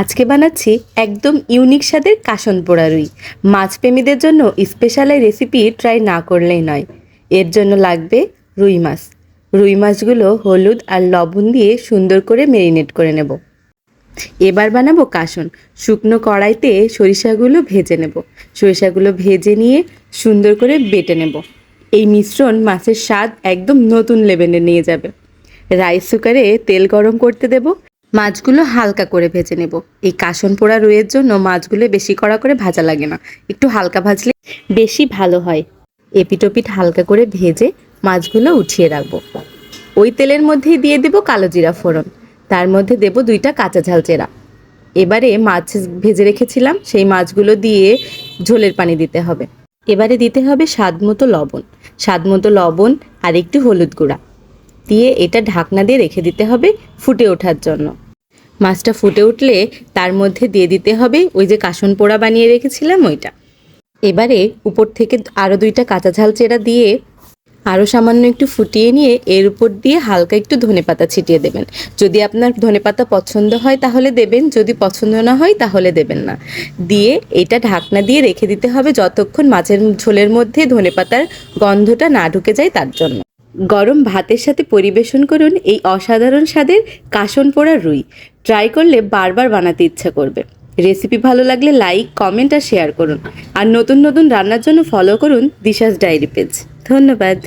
আজকে বানাচ্ছি একদম ইউনিক স্বাদের কাসন পোড়া রুই। মাছপ্রেমীদের জন্য স্পেশাল এই রেসিপি ট্রাই না করলেই নয়। এর জন্য লাগবে রুই মাছ। রুই মাছগুলো হলুদ আর লবণ দিয়ে সুন্দর করে মেরিনেট করে নেব। এবার বানাবো কাসন শুকনো কড়াইতে সরিষাগুলো ভেজে নেব। সরিষাগুলো ভেজে নিয়ে সুন্দর করে বেটে নেব। এই মিশ্রণ মাছের স্বাদ একদম নতুন লেভেলে নিয়ে যাবে। রাইস কুকারে তেল গরম করতে দেব। মাছগুলো হালকা করে ভেজে নেব। এই কাসন পোড়া রুইয়ের জন্য মাছগুলো বেশি কড়া করে ভাজা লাগে না। একটু হালকা ভাজলে বেশি ভালো হয়। এপিটোপিট হালকা করে ভেজে মাছগুলো উঠিয়ে রাখব। ওই তেলের মধ্যেই দিয়ে দেব কালো জিরা ফোড়ন। তার মধ্যে দেব দুইটা কাঁচা ঝাল চেরা। এবারে মাছ ভেজে রেখেছিলাম, সেই মাছগুলো দিয়ে ঝোলের পানি দিতে হবে। এবারে দিতে হবে স্বাদ মতো লবণ। স্বাদ মতো লবণ আর একটু হলুদ গুঁড়া। দিয়ে এটা ঢাকনা দিয়ে রেখে দিতে হবে ফুটে ওঠার জন্য। মাছটা ফুটে উঠলে তার মধ্যে দিয়ে দিতে হবে ওই যে কাসন পোড়া বানিয়ে রেখেছিলাম ওইটা। এবারে উপর থেকে আরও দুইটা কাঁচা ঝাল চেরা দিয়ে আরও সামান্য একটু ফুটিয়ে নিয়ে এর উপর দিয়ে হালকা একটু ধনেপাতা ছিটিয়ে দেবেন। যদি আপনার ধনেপাতা পছন্দ হয় তাহলে দেবেন, যদি পছন্দ না হয় তাহলে দেবেন না। দিয়ে এটা ঢাকনা দিয়ে রেখে দিতে হবে যতক্ষণ মাছের ঝোলের মধ্যে ধনেপাতার গন্ধটা না ঢুকে যায় তার জন্য। গরম ভাতের সাথে পরিবেশন করুন এই অসাধারণ স্বাদের কাশন পোড়া রুই। ট্রাই করলে বারবার বানাতে ইচ্ছা করবে। রেসিপি ভালো লাগলে লাইক কমেন্ট আর শেয়ার করুন। আর নতুন নতুন রান্নার জন্য ফলো করুন দিশাস ডায়েরি পেজ ধন্যবাদ।